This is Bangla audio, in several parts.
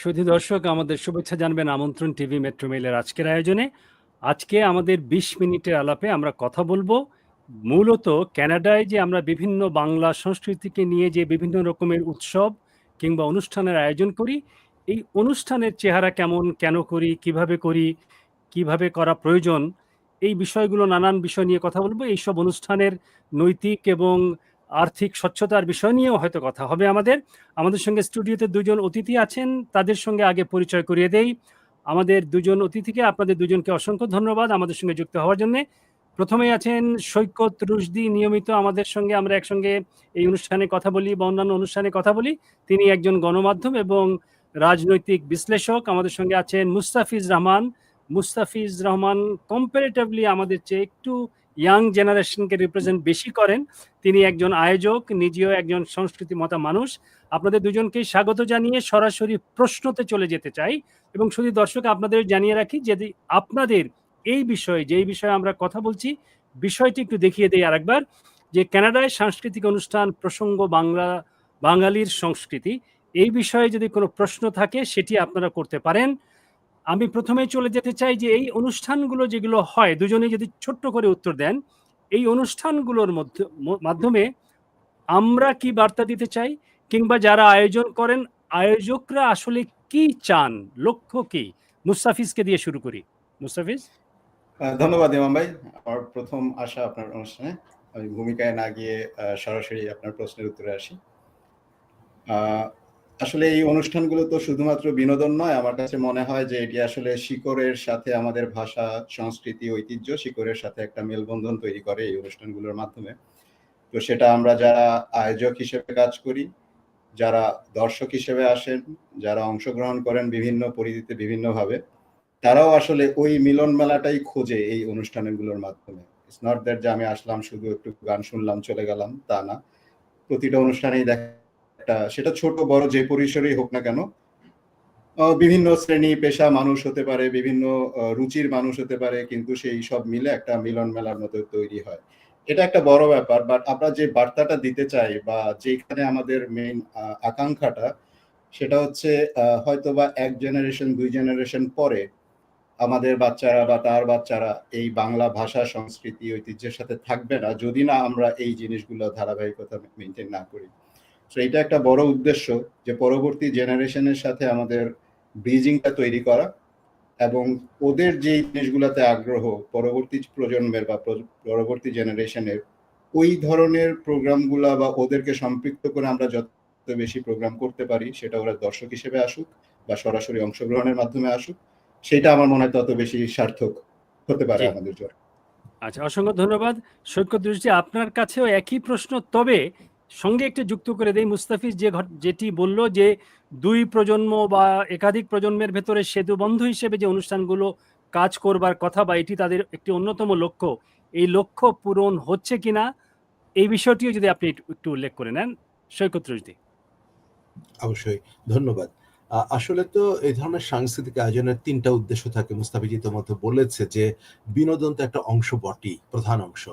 সুধী দর্শক, আমাদের শুভেচ্ছা জানবেন আমন্ত্রণ টিভি মেট্রো মেইলের আজকের আয়োজনে। আজকে আমাদের ২০ মিনিটের আলাপে আমরা কথা বলব মূলত কানাডায় যে আমরা বিভিন্ন বাংলা সংস্কৃতিকে নিয়ে যে বিভিন্ন রকমের উৎসব কিংবা অনুষ্ঠানের আয়োজন করি, এই অনুষ্ঠানের চেহারা কেমন, কেন করি, কীভাবে করি, কীভাবে করা প্রয়োজন, এই বিষয়গুলো, নানান বিষয় নিয়ে কথা বলব। এইসব অনুষ্ঠানের নৈতিক এবং আর্থিক স্বচ্ছতার বিষয় নিয়েও হয়তো কথা হবে আমাদের। আমাদের সঙ্গে স্টুডিওতে দুজন অতিথি আছেন, তাদের সঙ্গে আগে পরিচয় করিয়ে দেই। আমাদের দুজন অতিথিকে, আপনাদের দুজনকে অসংখ্য ধন্যবাদ আমাদের সঙ্গে যুক্ত হওয়ার জন্য। প্রথমে আছেন সৈকত রুশদি, নিয়মিত আমাদের সঙ্গে আমরা একসঙ্গে এই অনুষ্ঠানে কথা বলি বা অন্যান্য অনুষ্ঠানে কথা বলি। তিনি একজন গণমাধ্যম এবং রাজনৈতিক বিশ্লেষক। আমাদের সঙ্গে আছেন মুস্তাফিজ রহমান। মুস্তাফিজ রহমান কম্পারেটিভলি আমাদের চেয়ে একটু ইয়াং জেনারেশনকে রিপ্রেজেন্ট বেশি করেন। তিনি একজন আয়োজক, নিজেও একজন সংস্কৃতি মতা মানুষ। আপনাদের দুজনকেই স্বাগত জানিয়ে সরাসরি প্রশ্নতে চলে যেতে চাই। এবং শুধু দর্শক, আপনাদের জানিয়ে রাখি, যদি আপনাদের এই বিষয়ে, যেই বিষয়ে আমরা কথা বলছি, বিষয়টি একটু দেখিয়ে দেই আরেকবার, যে কানাডায় সাংস্কৃতিক অনুষ্ঠান প্রসঙ্গ বাংলা, বাঙালির সংস্কৃতি। এই বিষয়ে যদি কোনো প্রশ্ন থাকে, সেটি আপনারা করতে পারেন। আমি প্রথমে চলে যেতে চাই যে এই অনুষ্ঠানগুলো যেগুলো হয়, দুজনে যদি ছোট্ট করে উত্তর দেন, এই অনুষ্ঠানগুলোর মধ্যে মাধ্যমে আমরা কি বার্তা দিতে চাই? কিংবা যারা আয়োজন করেন, আয়োজকরা আসলে কি চান? লক্ষ্য কি? মুস্তাফিজকে দিয়ে শুরু করি। মুস্তাফিজ? ধন্যবাদ ইমাম ভাই। আমার প্রথম আশা আপনার অনুষ্ঠানে। আমি ভূমিকায় না গিয়ে সরাসরি আপনার প্রশ্নের উত্তরে আসি। আসলে এই অনুষ্ঠানগুলো তো শুধুমাত্র বিনোদন নয়। আমার কাছে মনে হয় যে এটি আসলে শিকড়ের সাথে আমাদের ভাষা, সংস্কৃতি, ঐতিহ্য শিকড়ের সাথে একটা মেলবন্ধন তৈরি করে এই অনুষ্ঠানগুলোর মাধ্যমে। তো সেটা আমরা যারা আয়োজক হিসেবে কাজ করি, যারা দর্শক হিসেবে আসেন, যারা অংশগ্রহণ করেন বিভিন্ন পরিধিতে বিভিন্নভাবে, তারাও আসলে ওই মিলন মেলাটাই খোঁজে এই অনুষ্ঠানগুলোর মাধ্যমে। ইটস নট দ্যাট যে আমি আসলাম, শুধু একটু গান শুনলাম, চলে গেলাম, তা না। প্রতিটা অনুষ্ঠানেই দেখা একটা, সেটা ছোট, বড় যে পরিসরেই হোক না কেন বিভিন্ন শ্রেণি, পেশা মানুষ হতে পারে, বিভিন্ন রুচির মানুষ হতে পারে, কিন্তু সেই সব মিলে একটা মিলন মেলার মতো তৈরি হয়। এটা একটা বড় ব্যাপার বাট আমরা যে বার্তাটা দিতে চাই বা যেখানে আমাদের মেইন আকাঙ্ক্ষাটা, সেটা হচ্ছে হয়তো বা এক জেনারেশন দুই জেনারেশন পরে আমাদের বাচ্চারা বা তার বাচ্চারা এই বাংলা ভাষা, সংস্কৃতি, ঐতিহ্যের সাথে থাকবে না, যদি না আমরা এই জিনিসগুলো ধারাবাহিকতা মেনটেন না করি। তো এটা একটা বড় উদ্দেশ্য যে পরবর্তী জেনারেশনের সাথে আমাদের ব্রিজিংটা তৈরি করা এবং ওদের যে জিনিসগুলোতে আগ্রহ পরবর্তী প্রজন্মের বা পরবর্তী জেনারেশনের ওই ধরনের প্রোগ্রামগুলা বা ওদেরকে সম্পৃক্ত করে আমরা যত বেশি প্রোগ্রাম করতে পারি সেটা ওরা দর্শক হিসেবে আসুক বা সরাসরি অংশগ্রহণের মাধ্যমে আসুক সেটা আমার মনে হয় তত বেশি সার্থক হতে পারে আমাদের জন্য। আচ্ছা অসংখ্য ধন্যবাদ। সৈকত দৃষ্টি আপনার কাছেও একই প্রশ্ন তবে সঙ্গে একটু যুক্ত করে দেই। মুস্তাফিজ যে যেটি বলল যে, দুই প্রজন্ম বা একাধিক প্রজন্মের ভেতরে সেতু বন্ধু হিসেবে যে অনুষ্ঠানগুলো কাজ করবার কথা বা এটি তাদের একটি অন্যতম লক্ষ্য, এই লক্ষ্য পূরণ হচ্ছে কিনা, এই বিষয়টিও যদি আপনি একটু উল্লেখ করে নেন। সৈকত রুজদি অবশ্যই, ধন্যবাদ। আসলে তো এই ধরনের সাংস্কৃতিক আয়োজনের তিনটা উদ্দেশ্য থাকে। মুস্তাফিজ ইতিমধ্যে বলেছে যে, বিনোদন তো একটা অংশ বটি প্রধান অংশ।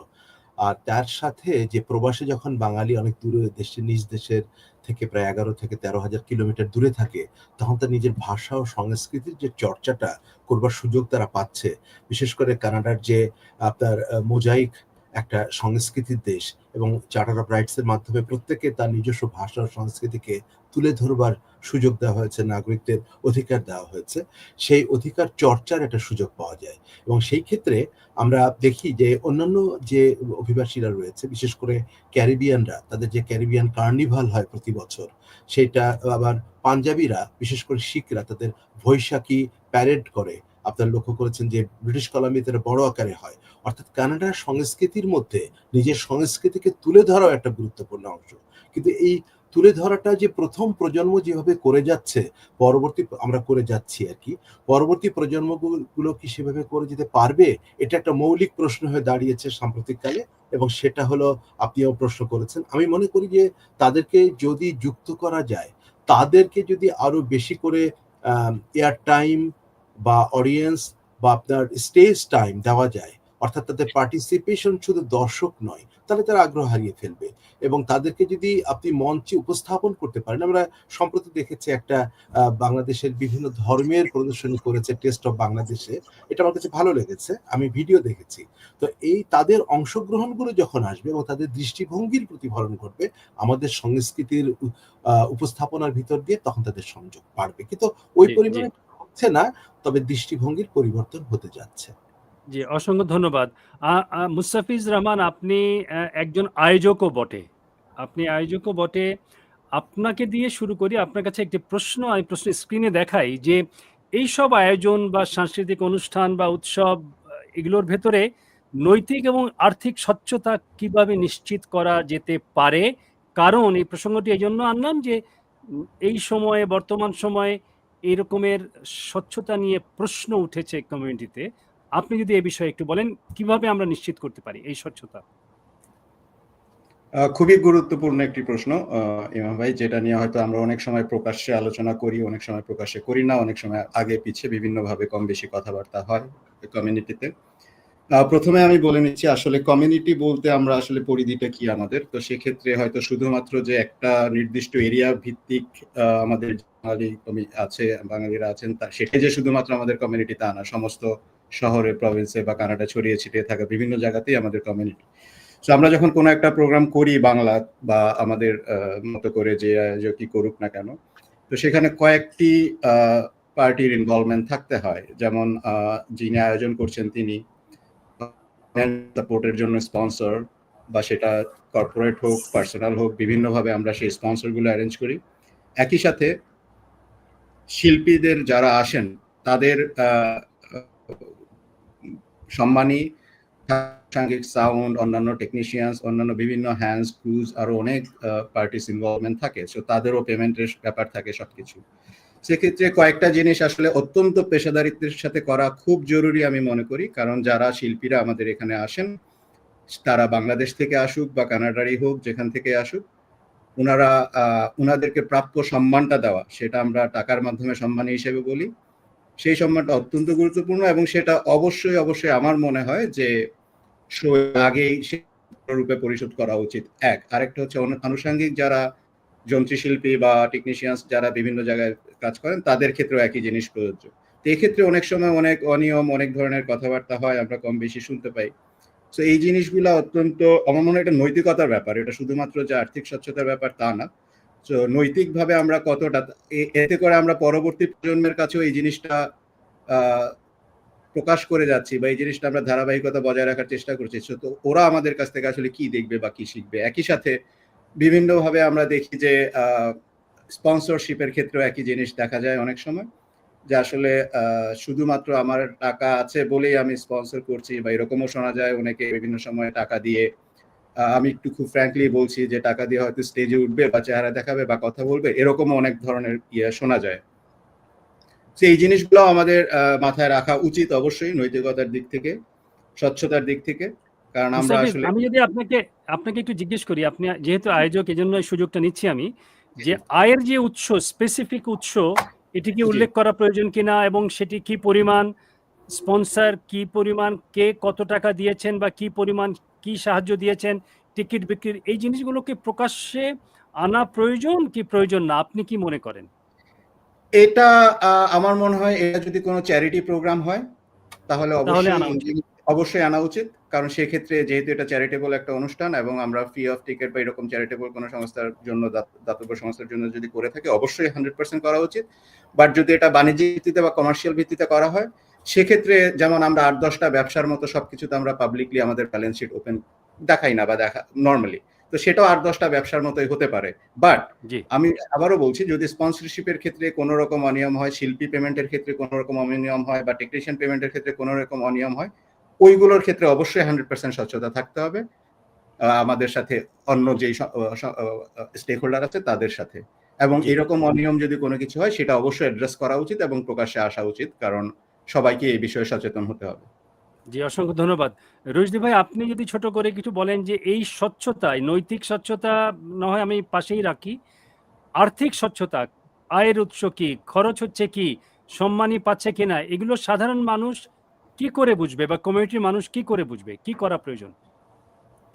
আর তার সাথে যে প্রবাসে যখন বাঙালি অনেক দূরে দেশে, নিজ দেশের থেকে প্রায় এগারো থেকে তেরো হাজার কিলোমিটার দূরে থাকে, তখন তার নিজের ভাষা ও সংস্কৃতির যে চর্চাটা করবার সুযোগ তারা পাচ্ছে। বিশেষ করে কানাডার যে আপনার মোজাইক একটা সংস্কৃতির দেশ এবং চার্টার অফ রাইটস এর মাধ্যমে প্রত্যেকে তার নিজস্ব ভাষা ও সংস্কৃতিকে তুলে ধরবার সুযোগ দেওয়া হয়েছে, নাগরিকদের অধিকার দেওয়া হয়েছে। সেই অধিকার চর্চার একটা সুযোগ পাওয়া যায় এবং সেই ক্ষেত্রে আমরা দেখি যে অন্যান্য যে অভিবাসীরা রয়েছে, বিশেষ করে ক্যারিবিয়ানরা, তাদের যে ক্যারিবিয়ান কার্নিভাল হয় প্রতি বছর, সেটা আবার পাঞ্জাবিরা, বিশেষ করে শিখরা, তাদের বৈশাখী প্যারেড করে। আপনার লক্ষ্য করেছেন যে ব্রিটিশ কলাম্বিয়াতে বড় আকারে হয়। অর্থাৎ কানাডার সংস্কৃতির মধ্যে নিজের সংস্কৃতিকে তুলে ধরাও একটা গুরুত্বপূর্ণ অংশ। কিন্তু এই তুলে ধরাটা যে প্রথম প্রজন্ম যেভাবে করে যাচ্ছে, পরবর্তী আমরা করে যাচ্ছি আর কি, পরবর্তী প্রজন্মগুলো কি সেভাবে করে যেতে পারবে? এটা একটা মৌলিক প্রশ্ন হয়ে দাঁড়িয়েছে সাম্প্রতিককালে এবং সেটা হলো আপনিও প্রশ্ন করেছেন। আমি মনে করি যে তাদেরকে যদি যুক্ত করা যায়, তাদেরকে যদি আরও বেশি করে এয়ার টাইম বা অডিয়েন্স বা আপনার স্টেজ টাইম দেওয়া যায় অর্থাৎ তাদের পার্টিসিপেশন শুধু দর্শক নয় তাহলে তারা আগ্রহ হারিয়ে ফেলবে। এবং তাদেরকে যদি আপনি মঞ্চে উপস্থাপন করতে পারেন আমরা সম্প্রতি দেখেছি একটা বাংলাদেশের বিভিন্ন ধর্মের প্রদর্শনী করেছে টেস্ট অফ বাংলাদেশে এটা আমার কাছে ভালো লেগেছে আমি ভিডিও দেখেছি। তো এই তাদের অংশগ্রহণগুলো যখন আসবে এবং তাদের দৃষ্টিভঙ্গির প্রতিফলন করবে আমাদের সংস্কৃতির উপস্থাপনার ভিতর দিয়ে তখন তাদের সংযোগ বাড়বে। কিন্তু ওই। পরিমাণে হচ্ছে না, তবে দৃষ্টিভঙ্গির পরিবর্তন হতে যাচ্ছে। জি, অসংখ্য ধন্যবাদ। মুস্তাফিজ রহমান, আপনি একজন আয়োজকও বটে। আপনি আয়োজকও বটে। আপনাকে দিয়ে শুরু করি, আপনার কাছে একটি প্রশ্ন, আমি প্রশ্ন স্ক্রিনে দেখাই যে এই সব আয়োজন বা সাংস্কৃতিক অনুষ্ঠান বা উৎসব এগুলোর ভেতরে নৈতিক এবং আর্থিক স্বচ্ছতা কীভাবে নিশ্চিত করা যেতে পারে? কারণ এই প্রসঙ্গটি এই জন্য আনলাম যে এই সময়ে, বর্তমান সময়ে এই রকমের স্বচ্ছতা নিয়ে প্রশ্ন উঠেছে কমিউনিটিতে আপনি যদি এই বিষয়ে একটু বলেন, কীভাবে আমরা নিশ্চিত করতে পারি এই স্বচ্ছতা? খুবই গুরুত্বপূর্ণ একটি প্রশ্ন ইমাম ভাই, যেটা নিয়ে হয়তো আমরা অনেক সময় প্রকাশ্যে আলোচনা করি, অনেক সময় প্রকাশ্যে করি না, অনেক সময় আগে পিছে বিভিন্নভাবে কম বেশি কথাবার্তা হয় কমিউনিটিতে প্রথমে আমি বলে নিচ্ছি, আসলে কমিউনিটি বলতে আমরা আসলে পরিধিটা কি আমাদের? তো সেক্ষেত্রে হয়তো শুধুমাত্র যে একটা নির্দিষ্ট এরিয়া ভিত্তিক আমাদের বাঙালি আছে, বাঙালিরা আছেন, তা সেটাই যে শুধুমাত্র আমাদের কমিউনিটি তা না, সমস্ত শহরে প্রভিন্সে বা কানাডা ছড়িয়ে ছিটিয়ে থাকা বিভিন্ন জায়গাতেই আমাদের কমিউনিটি তো আমরা যখন কোনো একটা প্রোগ্রাম করি বাংলা বা আমাদের মতো করে যে আয়োজকই করুক না কেন, তো সেখানে কয়েকটি পার্টির ইনভলভমেন্ট থাকতে হয়। যেমন যিনি আয়োজন করছেন তিনি সাপোর্টের জন্য স্পন্সর বা সেটা কর্পোরেট হোক পার্সোনাল হোক, বিভিন্নভাবে আমরা সেই স্পন্সরগুলো অ্যারেঞ্জ করি। একই সাথে শিল্পীদের যারা আসেন, তাদের সম্মানী, সাংঘিক সাউন্ড, অন্যান্য টেকনিশিয়ানস অন্যান্য বিভিন্ন হ্যান্ডস ক্রুজ আরও অনেক পার্টিস ইনভলভমেন্ট থাকে। সো তাদেরও পেমেন্টের ব্যাপার থাকে সবকিছু। সেক্ষেত্রে কয়েকটা জিনিস আসলে অত্যন্ত পেশাদারিত্বের সাথে করা খুব জরুরি আমি মনে করি। কারণ যারা শিল্পীরা আমাদের এখানে আসেন, তারা বাংলাদেশ থেকে আসুক বা কানাডারই হোক, যেখান থেকে আসুক ওনারা ওনাদেরকে প্রাপ্য সম্মানটা দেওয়া, সেটা আমরা টাকার মাধ্যমে সম্মান হিসেবে বলি। সেই সম্মানটা অত্যন্ত গুরুত্বপূর্ণ এবং সেটা অবশ্যই অবশ্যই আমার মনে হয় যে আগেই রূপে পরিশোধ করা উচিত। এক, আরেকটা হচ্ছে আনুষঙ্গিক যারা যন্ত্রশিল্পী বা টেকনিশিয়ানস যারা বিভিন্ন জায়গায় কাজ করেন, তাদের ক্ষেত্রেও একই জিনিস প্রযোজ্য। তো এক্ষেত্রে অনেক সময় অনেক অনিয়ম, অনেক ধরনের কথাবার্তা হয়, আমরা কম বেশি শুনতে পাই। তো এই জিনিসগুলো অত্যন্ত আমার মনে হয় নৈতিকতার ব্যাপার। এটা শুধুমাত্র যে আর্থিক স্বচ্ছতার ব্যাপার তা না। তো নৈতিকভাবে আমরা কতটা এতে করে আমরা পরবর্তী প্রজন্মের কাছেও এই জিনিসটা প্রকাশ করে যাচ্ছি বা এই জিনিসটা আমরা ধারাবাহিকতা বজায় রাখার চেষ্টা করছি। তো ওরা আমাদের কাছ থেকে আসলে কি দেখবে বা কি শিখবে? একই সাথে বিভিন্নভাবে আমরা দেখি যে স্পন্সরশিপের ক্ষেত্রেও একই জিনিস দেখা যায় অনেক সময়। যে আসলে আহ, শুধুমাত্র আমার টাকা আছে বলেই আমি স্পন্সর করছি বা এরকমও শোনা যায় অনেকে বিভিন্ন সময় টাকা দিয়ে আমি একটু খুব ফ্র্যাঙ্কলি বলছি যে টাকা দিয়ে হয়তো স্টেজে উঠবে বা চেহারা দেখাবে বা কথা বলবে এরকমও অনেক ধরনের ইয়ে শোনা যায়। তো এই জিনিসগুলো আমাদের মাথায় রাখা উচিত অবশ্যই নৈতিকতার দিক থেকে স্বচ্ছতার দিক থেকে কারণ আমরা আসলে আমি যদি আপনাকে আপনাকে একটু জিজ্ঞেস করি আপনি যেহেতু আয়োজক এজন্য সুযোগটা নিচ্ছি আমি যে আয়ের যে উৎস স্পেসিফিক উৎস এটি কি উল্লেখ করা প্রয়োজন কিনা এবং সেটি কি পরিমাণ স্পন্সর কি পরিমাণ কে কত টাকা দিয়েছেন বা কি পরিমাণ কি সাহায্য দিয়েছেন টিকিট বিক্রির এই জিনিসগুলোকে প্রকাশ্যে আনা প্রয়োজন কি প্রয়োজন না? আপনি কি মনে করেন? এটা আমার মনে হয় এটা যদি কোনো চ্যারিটি প্রোগ্রাম হয় তাহলে অবশ্যই। অবশ্যই আনা উচিত কারণ সেক্ষেত্রে যেহেতু এটা চ্যারিটেবল একটা অনুষ্ঠান এবং আমরা ফ্রি অফ টিকিট বা এরকম চ্যারিটেবল কোনো সংস্থার জন্য দাত- দাতব্য সংস্থার জন্য যদি করে থাকি অবশ্যই হান্ড্রেড পার্সেন্ট করা উচিত। বাট যদি এটা বাণিজ্যিক ভিত্তিতে বা কমার্শিয়াল ভিত্তিতে করা হয় সেক্ষেত্রে যেমন আমরা আট দশটা ব্যবসার মতো সব কিছুতে আমরা পাবলিকলি আমাদের ব্যালেন্স শিট ওপেন দেখাই না বা দেখা নর্মালি তো সেটাও আট দশটা ব্যবসার মতোই হতে পারে। বাট জি। আমি আবারও বলছি যদি স্পন্সরশিপের ক্ষেত্রে কোনো রকম অনিয়ম হয় শিল্পী পেমেন্টের ক্ষেত্রে কোনো রকম অনিয়ম হয় বা টেকনিশিয়ান পেমেন্টের ক্ষেত্রে কোনো রকম অনিয়ম হয় ওইগুলোর ক্ষেত্রে অবশ্যই হান্ড্রেড পার্সেন্ট স্বচ্ছতা থাকতে হবে। আমাদের সাথে অন্য যেই স্টেক হোল্ডার আছে তাদের সাথে। এবং এরকম অনিয়ম যদি কোনো কিছু হয় সেটা অবশ্যই অ্যাড্রেস করা উচিত এবং প্রকাশ্যে আসা উচিত কারণ সবাইকে এই বিষয়ে সচেতন হতে হবে। জি অসংখ্য ধন্যবাদ। রোজদি ভাই আপনি যদি ছোট করে কিছু বলেন যে এই স্বচ্ছতায় নৈতিক স্বচ্ছতা না হয় আমি পাশেই রাখি আর্থিক স্বচ্ছতা আয়ের উৎস কি খরচ হচ্ছে কি সম্মানী পাচ্ছে কিনা এগুলো সাধারণ মানুষ কি করে বুঝবে বা কমিউনিটির মানুষ কি করে বুঝবে? কি করা প্রয়োজন?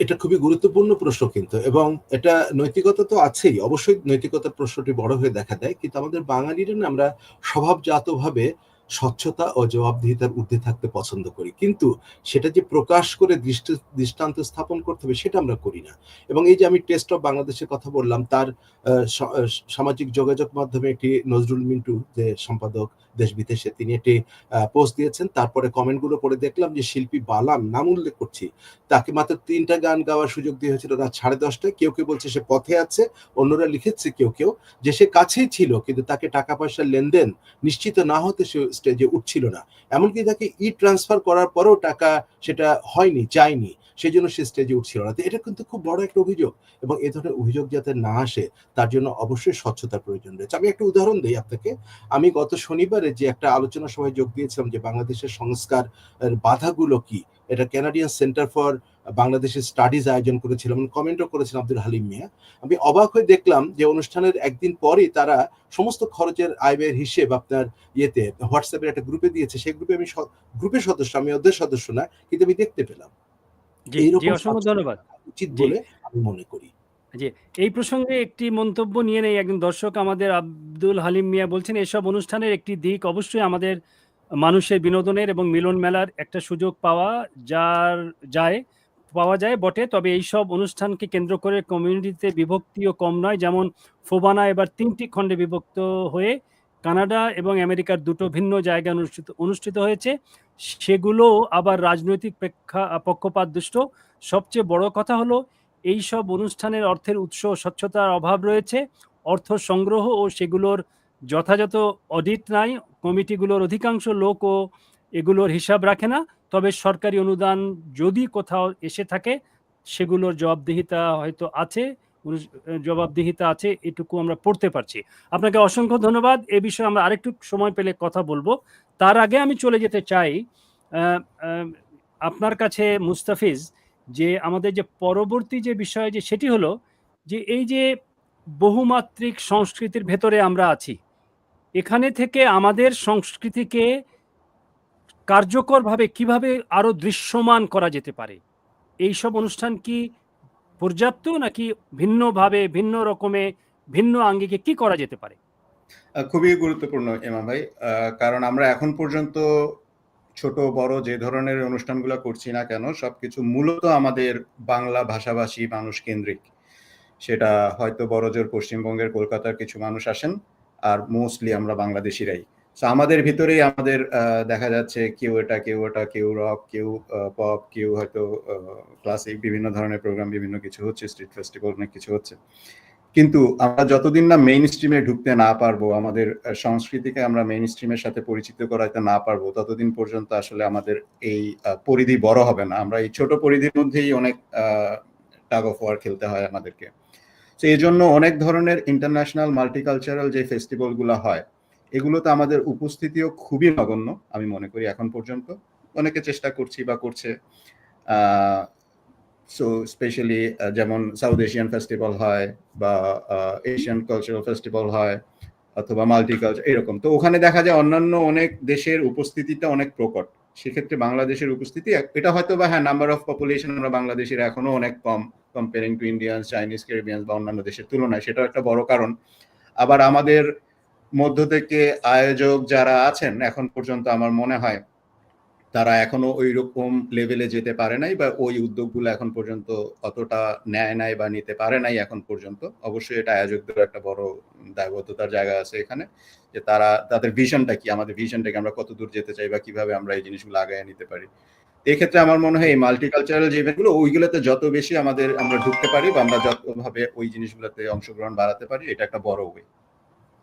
এটা খুবই গুরুত্বপূর্ণ প্রশ্ন কিন্তু এবং এটা নৈতিকতা তো আছেই। অবশ্যই নৈতিকতার প্রশ্নটি বড় হয়ে দেখা দেয়, কিন্তু আমাদের বাঙালিরা না আমরা স্বভাবজাতভাবে স্বচ্ছতা ও জবাবদিহিতার ঊর্ধ্বে থাকতে পছন্দ করি। কিন্তু সেটা যে প্রকাশ করে দৃষ্ট, দৃষ্টান্ত স্থাপন করতে হবে সেটা আমরা করি না। এবং এই যে আমি টেস্ট অফ বাংলাদেশের কথা বললাম, তার সামাজিক যোগাযোগ মাধ্যমে একটি নজরুল মিন্টু যে সম্পাদক দেশ বিদেশে তিনি একটি পোস্ট দিয়েছেন। তারপরে কমেন্টগুলো পড়ে দেখলাম যে শিল্পী বালাম নাম উল্লেখ করছি। তাকে মাত্র তিনটা গান গাওয়ার সুযোগ দিয়ে হয়েছিল রাত সাড়ে দশটায়। কেউ কেউ বলছে সে পথে আছে, অন্যরা লিখেছে কেউ কেউ যে সে কাছেই ছিল, কিন্তু তাকে টাকা পয়সার লেনদেন নিশ্চিত না হতে সে স্টেজে উঠছিল না। এমনকি তাকে ই ট্রান্সফার করার পরেও টাকা সেটা হয়নি যায়নি সেই জন্য সে স্টেজে উঠছিল না। এটা কিন্তু খুব বড় একটা অভিযোগ এবং এ ধরনের অভিযোগ যাতে না আসে, তার জন্য অবশ্যই স্বচ্ছতার প্রয়োজন রয়েছে। আমি একটা উদাহরণ দিই আপনাকে। আমি গত শনিবারে যে একটা আলোচনা সভায় যোগ দিয়েছিলাম যে বাংলাদেশের সংস্কার বাধাগুলো কি এটা ক্যানাডিয়ান সেন্টার ফর বাংলাদেশের স্টাডিজ আয়োজন করেছিলাম কমেন্টও করেছিলাম আব্দুল হালিম মিয়া। আমি অবাক হয়ে দেখলাম যে অনুষ্ঠানের একদিন পরেই তারা সমস্ত খরচের আয় ব্যয়ের হিসেব আপনার ইয়েতে হোয়াটসঅ্যাপের একটা গ্রুপে দিয়েছে সেই গ্রুপে আমি গ্রুপের সদস্য আমি ওদের সদস্য না কিন্তু আমি দেখতে পেলাম। এইরকম ধন্যবাদ। উচিত বলে আমি মনে করি। এই প্রসঙ্গে একটি মন্তব্য নিয়ে নেই একজন দর্শক, আমাদের আব্দুল হালিম মিয়া বলছেন, এসব অনুষ্ঠানের একটি দিক অবশ্যই আমাদের মানুষের বিনোদনের এবং মিলন মেলার একটা সুযোগ পাওয়া যার, যায়, পাওয়া যায় বটে। তবে এইসব অনুষ্ঠানকে কেন্দ্র করে কমিউনিটিতে বিভক্তিও কম নয়। যেমন ফোবানা এবার তিনটি খণ্ডে বিভক্ত হয়ে কানাডা এবং আমেরিকার দুটো ভিন্ন জায়গায় অনুষ্ঠিত অনুষ্ঠিত হয়েছে। সেগুলো আবার রাজনৈতিক প্রেক্ষা পক্ষপাত দুষ্ট সবচেয়ে বড় কথা হলো এই সব অনুষ্ঠানের অর্থের উৎস ও স্বচ্ছতার অভাব রয়েছে। অর্থ সংগ্রহ ও সেগুলোর যথাযথ অডিট নাই। কমিটিগুলোর অধিকাংশ লোকও এগুলোর হিসাব রাখে না। তবে সরকারি অনুদান যদি কোথাও এসে থাকে, সেগুলোর জবাবদিহিতা হয়তো আছে জবাবদিহিতা আছে, এটুকু আমরা পড়তে পারছি। আপনাকে অসংখ্য ধন্যবাদ। এ বিষয়ে আমরা আরেকটু সময় পেলে কথা বলব। তার আগে আমি চলে যেতে চাই আপনার কাছে মুস্তাফিজ যে আমাদের যে পরবর্তী যে বিষয় যে সেটি হলো যে এই যে বহুমাত্রিক সংস্কৃতির ভেতরে আমরা আছি, এখানে থেকে আমাদের সংস্কৃতিকে কার্যকরভাবে কীভাবে আরও দৃশ্যমান করা যেতে পারে? এই সব অনুষ্ঠান কি পর্যাপ্ত নাকি ভিন্নভাবে, ভিন্ন রকমে, ভিন্ন আঙ্গিকে কি করা যেতে পারে? খুবই গুরুত্বপূর্ণ, এমা ভাই। কারণ আমরা এখন পর্যন্ত ছোট, বড় যে ধরনের অনুষ্ঠানগুলো করছি না কেন, সবকিছু মূলত আমাদের বাংলা ভাষাভাষী মানুষ কেন্দ্রিক। সেটা হয়তো বড়জোর পশ্চিমবঙ্গের কলকাতার কিছু মানুষ আসেন, আর মোস্টলি আমরা বাংলাদেশিরাই। তো আমাদের ভিতরেই আমাদের দেখা যাচ্ছে কেউ এটা, কেউ ওটা, কেউ রক, কেউ পপ, কেউ হয়তো ক্লাসিক বিভিন্ন ধরনের প্রোগ্রাম বিভিন্ন কিছু হচ্ছে স্ট্রিট ফেস্টিভ্যাল অনেক কিছু হচ্ছে। কিন্তু আমরা যতদিন না মেইন স্ট্রিমে ঢুকতে না পারব, আমাদের সংস্কৃতিকে আমরা মেইন স্ট্রিমের সাথে পরিচিত করাইতে না পারব, ততদিন পর্যন্ত আসলে আমাদের এই পরিধি বড় হবে না। আমরা এই ছোট পরিধির মধ্যেই অনেক টাগ অফ ওয়ার খেলতে হয় আমাদেরকে। তো এই জন্য অনেক ধরনের ইন্টারন্যাশনাল মাল্টিকালচারাল যে ফেস্টিভ্যালগুলো হয়, এগুলোতে আমাদের উপস্থিতিও খুবই নগণ্য, আমি মনে করি, এখন পর্যন্ত। অনেকে চেষ্টা করছি বা করছে সো স্পেশালি যেমন সাউথ এশিয়ান ফেস্টিভ্যাল হয় বা এশিয়ান কালচারাল ফেস্টিভ্যাল হয় অথবা মাল্টিকালচার এরকম। তো ওখানে দেখা যায় অন্যান্য অনেক দেশের উপস্থিতিটা অনেক প্রকট। সেক্ষেত্রে বাংলাদেশের উপস্থিতি এটা হয়তো বা হ্যাঁ নাম্বার অফ পপুলেশন আমরা বাংলাদেশের এখনও অনেক কম comparing to Indian Chinese Caribbean বা অন্যান্য দেশের তুলনায়, সেটাও একটা বড় কারণ। আবার আমাদের মধ্য থেকে আয়োজক যারা আছেন, এখন পর্যন্ত আমার মনে হয় তারা এখনও ওই রকম লেভেলে যেতে পারে নাই বা ওই উদ্যোগগুলো এখন পর্যন্ত অতটা নেয় নাই বা নিতে পারে নাই এখন পর্যন্ত। অবশ্যই এটা আয়োজকদের একটা বড় দায়বদ্ধতার জায়গা আছে এখানে যে তারা, তাদের ভিশনটা কি, আমাদের ভিশনটাকে আমরা কত দূর যেতে চাই বা কীভাবে আমরা এই জিনিসগুলো আগায় নিতে পারি। এক্ষেত্রে আমার মনে হয় এই মাল্টিকালচারাল যে ইভেন্টগুলো ওইগুলোতে যত বেশি আমাদের আমরা ঢুকতে পারি বা আমরা যতভাবে ওই জিনিসগুলোতে অংশগ্রহণ বাড়াতে পারি, এটা একটা বড় ওয়ে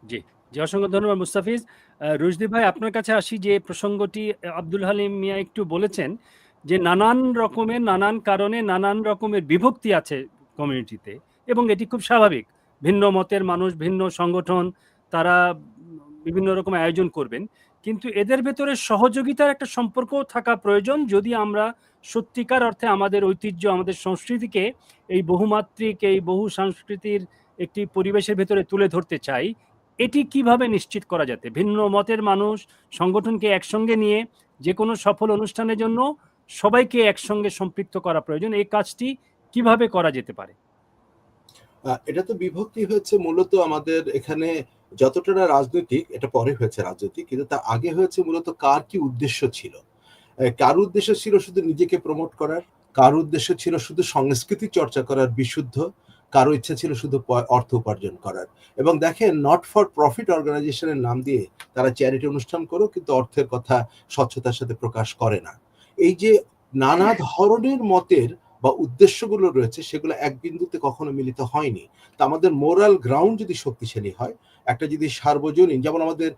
জি, অসংখ্য ধন্যবাদ মুস্তাফিজ। রুশদীপ ভাই, আপনার কাছে আসি যে প্রসঙ্গটি আব্দুল হালিম মিয়া একটু বলেছেন যে নানান রকমের, নানান কারণে নানান রকমের বিভক্তি আছে কমিউনিটিতে এবং এটি খুব স্বাভাবিক। ভিন্ন মতের মানুষ, ভিন্ন সংগঠন, তারা বিভিন্ন রকম আয়োজন করবেন। কিন্তু এদের ভেতরে সহযোগিতার একটা সম্পর্ক থাকা প্রয়োজন যদি আমরা সত্যিকার অর্থে আমাদের ঐতিহ্য, আমাদের সংস্কৃতিকে এই বহুমাত্রিক, এই বহু সংস্কৃতির একটি পরিবেশের ভেতরে তুলে ধরতে চাই। এটি কীভাবে নিশ্চিত করা যাবে ভিন্ন মতের মানুষ সংগঠনকে একসঙ্গে নিয়ে যে কোনো সফল অনুষ্ঠানের জন্য সবাইকে একসঙ্গে সম্পৃক্ত করা প্রয়োজন, এই কাজটি কীভাবে করা যেতে পারে? এটা তো বিভক্তি হয়েছে মূলত আমাদের এখানে যতটা না রাজনৈতিক, এটা পরে হয়েছে রাজনৈতিক, কিন্তু তার আগে হয়েছে মূলত কার কি উদ্দেশ্য ছিল। কার উদ্দেশ্য ছিল শুধু নিজেকে প্রমোট করার? কার উদ্দেশ্য ছিল শুধু সংস্কৃতি চর্চা করার বিশুদ্ধ? কারও ইচ্ছা ছিল শুধু অর্থ উপার্জন করার। এবং দেখেন নট ফর প্রফিট অর্গানাইজেশনের নাম দিয়ে তারা চ্যারিটি অনুষ্ঠান করেও কিন্তু অর্থের কথা স্বচ্ছতার সাথে প্রকাশ করে না। এই যে নানা ধরনের মতের বা উদ্দেশ্যগুলো রয়েছে, সেগুলো এক বিন্দুতে কখনো মিলিত হয়নি। তা আমাদের মোরাল গ্রাউন্ড যদি শক্তিশালী হয় একটা যদি সার্বজনীন, যেমন আমাদের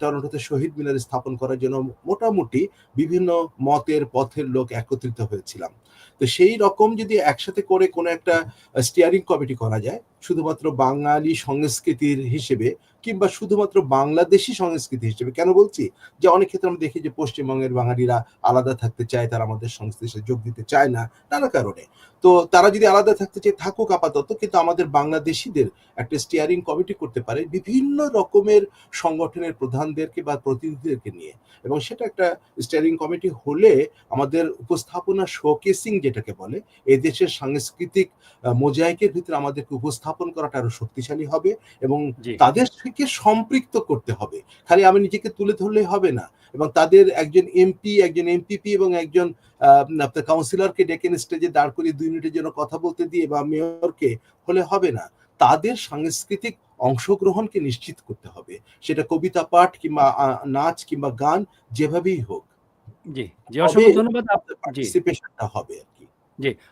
টরন্টোতে শহীদ মিনার স্থাপন করার জন্য মোটামুটি বিভিন্ন মতের পথের লোক একত্রিত হয়েছিলাম। তো সেই রকম যদি একসাথে করে কোনো একটা স্টিয়ারিং কমিটি করা যায়, শুধুমাত্র বাঙালি সংস্কৃতির হিসেবে কিংবা শুধুমাত্র বাংলাদেশি সংস্কৃতি হিসেবে, কেন বলছি? যে অনেক ক্ষেত্রে আমরা দেখি যে পশ্চিমবঙ্গের বাঙালিরা আলাদা থাকতে চায়, তারা আমাদের সংস্কৃতির সাথে যোগ দিতে চায় না, নানা কারণে। তো তারা যদি আলাদা থাকতে চায়, থাকুক আপাতত, কিন্তু আমাদের বাংলাদেশিদের একটা স্টিয়ারিং কমিটি করতে পারে। বিভিন্ন রকমের সংগঠনের প্রধানদেরকে বা প্রতিনিধিদেরকে নিয়ে। এবং সেটা একটা স্টিয়ারিং কমিটি হলে আমাদের উপস্থাপনা শোকেসিং যেটাকে বলে এই দেশের সাংস্কৃতিক মোজাইকের ভিতরে আমাদেরকে উপস্থাপন করাটা আরও শক্তিশালী হবে এবং তাদের থেকে সম্পৃক্ত করতে হবে। খালি আমি নিজেকে তুলে ধরলে হবে না। এবং তাদের একজন এমপি একজন এমপিপি এবং একজন আপনার কাউন্সিলরকে ডেকে স্টেজে দাঁড় করিয়ে দুই মিনিটের জন্য কথা বলতে দিয়ে বা মেয়রকে হলে হবে না। তাদের সাংস্কৃতিক অংশগ্রহণকে নিশ্চিত করতে হবে। সেটা কবিতা পাঠ কিংবা নাচ কিংবা গান যেভাবেই হোক। জি জি অসংখ্য ধন্যবাদ পার্টিসিপেশনটা হবে আর কি।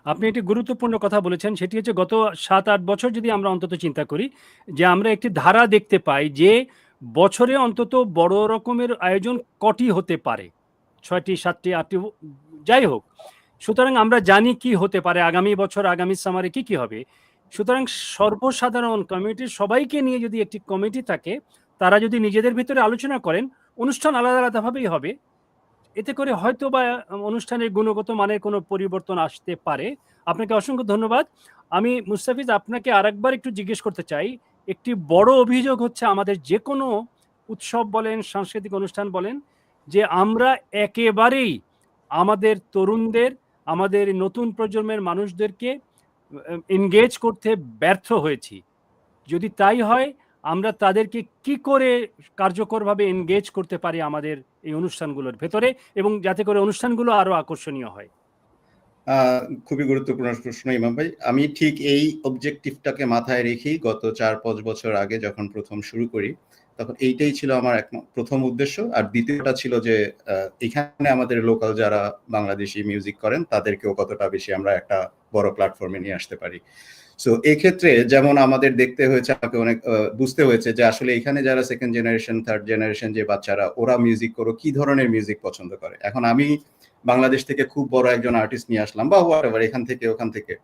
আপনি একটি গুরুত্বপূর্ণ কথা বলেছেন। সেটি হচ্ছে গত সাত আট বছর যদি আমরা অন্তত চিন্তা করি যে আমরা একটি ধারা দেখতে পাই যে বছরে অন্তত বড় রকমের আয়োজন কটি হতে পারে? ছয়টি সাতটি আটটি যাই হোক। সুতরাং আমরা জানি কি হতে পারে। আগামী বছর আগামী সামারে কি কি হবে? সুতরাং সর্বসাধারণ কমিটির সবাইকে নিয়ে যদি একটি কমিটি থাকে, তারা যদি নিজেদের ভিতরে আলোচনা করেন, অনুষ্ঠান আলাদা আলাদাভাবেই হবে। এতে করে হয়তো বা অনুষ্ঠানের গুণগত মানের কোনো পরিবর্তন আসতে পারে। আপনাকে অসংখ্য ধন্যবাদ। আমি মুস্তাফিজ, আপনাকে আরেকবার একটু জিজ্ঞেস করতে চাই, একটি বড় অভিযোগ হচ্ছে আমাদের যে কোনো উৎসব বলেন, সাংস্কৃতিক অনুষ্ঠান বলেন, যে আমরা একেবারেই আমাদের তরুণদের, আমাদের নতুন প্রজন্মের মানুষদেরকে এনগেজ করতে ব্যর্থ হয়েছি। যদি তাই হয়, আমরা তাদেরকে কি করে কার্যকরভাবে এনগেজ করতে পারি আমাদের এই অনুষ্ঠানগুলোর ভেতরে এবং যাতে করে অনুষ্ঠানগুলো আরও আকর্ষণীয় হয়? খুবই গুরুত্বপূর্ণ প্রশ্ন, ইমাম ভাই। আমি ঠিক এই অবজেক্টিভটাকে মাথায় রেখেই গত চার, পাঁচ বছর আগে যখন প্রথম শুরু করি, তখন এইটাই ছিল আমার এক প্রথম উদ্দেশ্য। আর দ্বিতীয়টা ছিল যে এখানে আমাদের লোকাল যারা বাংলাদেশি মিউজিক করেন, তাদেরকেও কতটা বেশি আমরা একটা বড় প্ল্যাটফর্মে নিয়ে আসতে পারি। সো এক্ষেত্রে যেমন আমাদের দেখতে হয়েছে, আমাকে অনেক বুঝতে হয়েছে যে আসলে এখানে যারা সেকেন্ড জেনারেশন থার্ড জেনারেশন যে বাচ্চারা, ওরা মিউজিক করো, কি ধরনের মিউজিক পছন্দ করে? এখন আমি বাংলাদেশ থেকে খুব বড় একজন আর্টিস্ট নিয়ে আসলাম বা হোয়াট এভার এখান থেকে, ওখান থেকে।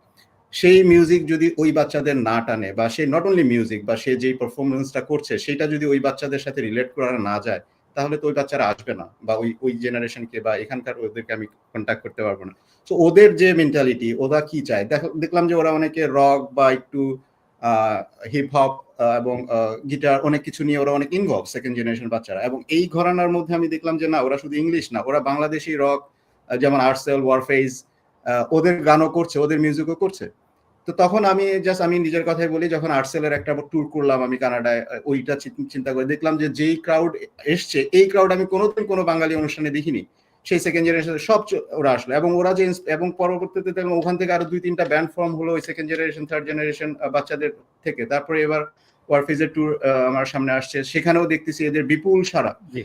সেই মিউজিক যদি ওই বাচ্চাদের না টানে বা সে নট অনলি মিউজিক বা সে যেই পারফরমেন্সটা করছে, সেটা যদি ওই বাচ্চাদের সাথে রিলেট করা না যায় তাহলে তো ওই বাচ্চারা আসবে না বা ওই ওই জেনারেশনকে বা এখানকার ওদেরকে আমি কন্ট্যাক্ট করতে পারব না। তো ওদের যে মেন্টালিটি ওরা কি চায়? দেখো, দেখলাম যে ওরা অনেকে রক বা একটু হিপ হপ এবং গিটার অনেক কিছু নিয়ে ওরা অনেক ইনভলভ সেকেন্ড জেনারেশন বাচ্চারা। এবং এই ঘরানার মধ্যে আমি দেখলাম যে না, ওরা শুধু ইংলিশ না, ওরা বাংলাদেশি রক যেমন আর্টসেল ওয়ারফেজ ওদের গানও করছে, ওদের মিউজিকও করছে। তো তখন আমি জাস্ট আমি নিজের কথাই বলি, যখন আর্টসেলের একটা ট্যুর করলাম আমি কানাডায় ওইটা চিন্তা করে দেখলাম যে যেই ক্রাউড এসছে, এই ক্রাউড আমি কোনোদিন কোনো বাঙালি অনুষ্ঠানে দেখিনি। সেই সেকেন্ড জেনারেশন সব ওরা আসলো এবং ওরা যে এবং পরবর্তীতে ওখান থেকে আরও দুই তিনটা ব্যান্ড ফর্ম হলো ওই সেকেন্ড জেনারেশন থার্ড জেনারেশন বাচ্চাদের থেকে। তারপরে এবার ওয়ারফেজের ট্যুর আমার সামনে আসছে। সেখানেও দেখতেছি এদের বিপুল সারা। জি।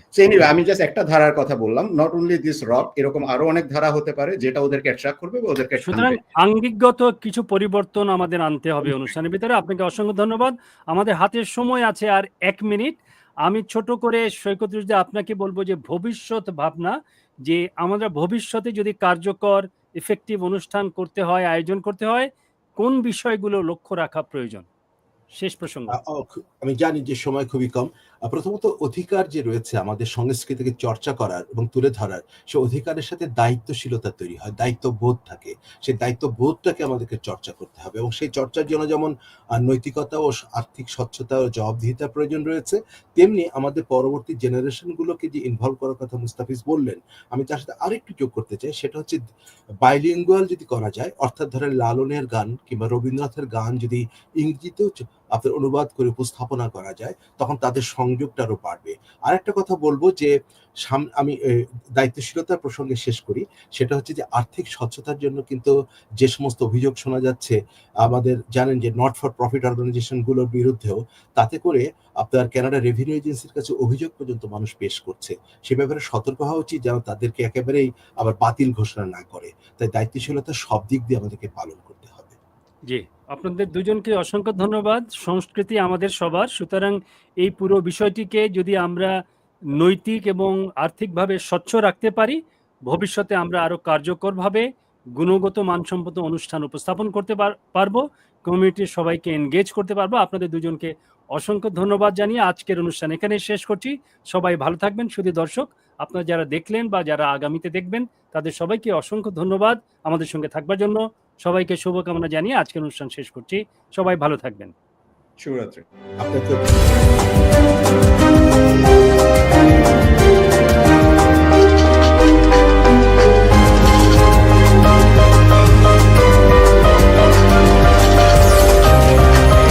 আমি জাস্ট একটা ধারার কথা বললাম। নট অনলি দিস রক এরকম আরও অনেক ধারা হতে পারে যেটা ওদেরকে অ্যাট্রাক্ট করবে বা ওদেরকে সুতরাং আঙ্গিকগত কিছু পরিবর্তন আমাদের আনতে হবে অনুষ্ঠানের ভিতরে। আপনাকে অসংখ্য ধন্যবাদ। আমাদের হাতের সময় আছে আর এক মিনিট। আমি ছোট করে সৈকত রুজদে আপনাকে বলব যে ভবিষ্যৎ ভাবনা যে আমরা ভবিষ্যতে যদি কার্যকর ইফেক্টিভ অনুষ্ঠান করতে হয় আয়োজন করতে হয় কোন বিষয়গুলো লক্ষ্য রাখা প্রয়োজন? শেষ প্রসঙ্গ। আমি জানি যে সময় খুবই কম। প্রথমত অধিকার যে রয়েছে আমাদের সংস্কৃতিকে চর্চা করার এবং তুলে ধরার, সে অধিকারের সাথে দায়িত্বশীলতা তৈরি হয়, দায়িত্ববোধ থাকে। সেই দায়িত্ববোধটাকে আমাদেরকে চর্চা করতে হবে এবং সেই চর্চার জন্য যেমন নৈতিকতা ও আর্থিক স্বচ্ছতা ও জবাবদিহিতার প্রয়োজন রয়েছে, তেমনি আমাদের পরবর্তী জেনারেশনগুলোকে যে ইনভলভ করার কথা মুস্তাফিজ বললেন, আমি তার সাথে আরেকটু যোগ করতে চাই। সেটা হচ্ছে বাইলিঙ্গুয়াল যদি করা যায়, অর্থাৎ ধরেন লালনের গান কিংবা রবীন্দ্রনাথের গান যদি ইংরেজিতেও আপনার অনুবাদ করে উপস্থাপনা করা যায়, তখন তাদের সংযোগটা আরও বাড়বে। আরেকটা কথা বলব যে আমি দায়িত্বশীলতার প্রসঙ্গে শেষ করি। সেটা হচ্ছে যে, আর্থিক স্বচ্ছতার জন্য কিন্তু যে সমস্ত অভিযোগ শোনা যাচ্ছে, আমাদের জানেন যে নট ফর প্রফিট অর্গানাইজেশনগুলোর বিরুদ্ধেও, তাতে করে আপনার কানাডা রেভিনিউ এজেন্সির কাছে অভিযোগ পর্যন্ত মানুষ পেশ করছে। সে ব্যাপারে সতর্ক হওয়া উচিত যেন তাদেরকে একেবারেই আবার বাতিল ঘোষণা না করে। তাই দায়িত্বশীলতা সব দিক দিয়ে আমাদেরকে পালন হবে। জি। আপনাদের দুজনকে অসংখ্য ধন্যবাদ। সংস্কৃতি আমাদের সবার। সুতরাং এই পুরো বিষয়টিকে যদি আমরা নৈতিক এবং আর্থিকভাবে স্বচ্ছ রাখতে পারি, ভবিষ্যতে আমরা আরও কার্যকরভাবে গুণগত মানসম্পন্ন অনুষ্ঠান উপস্থাপন করতে পার- পারব, কমিউনিটির সবাইকে এনগেজ করতে পারব। আপনাদের দুজনকে অসংখ্য ধন্যবাদ জানিয়ে আজকের অনুষ্ঠান এখানে শেষ করছি। সবাই ভালো থাকবেন শুধু দর্শক। আপনারা যারা দেখলেন বা যারা আগামীতে দেখবেন, তাদের সবাইকে অসংখ্য ধন্যবাদ। আমাদের সঙ্গে থাকবার জন্য সবাইকে শুভকামনা জানিয়ে আজকের অনুষ্ঠান শেষ করছি। সবাই ভালো থাকবেন। শুভরাত্রি। আপনাকে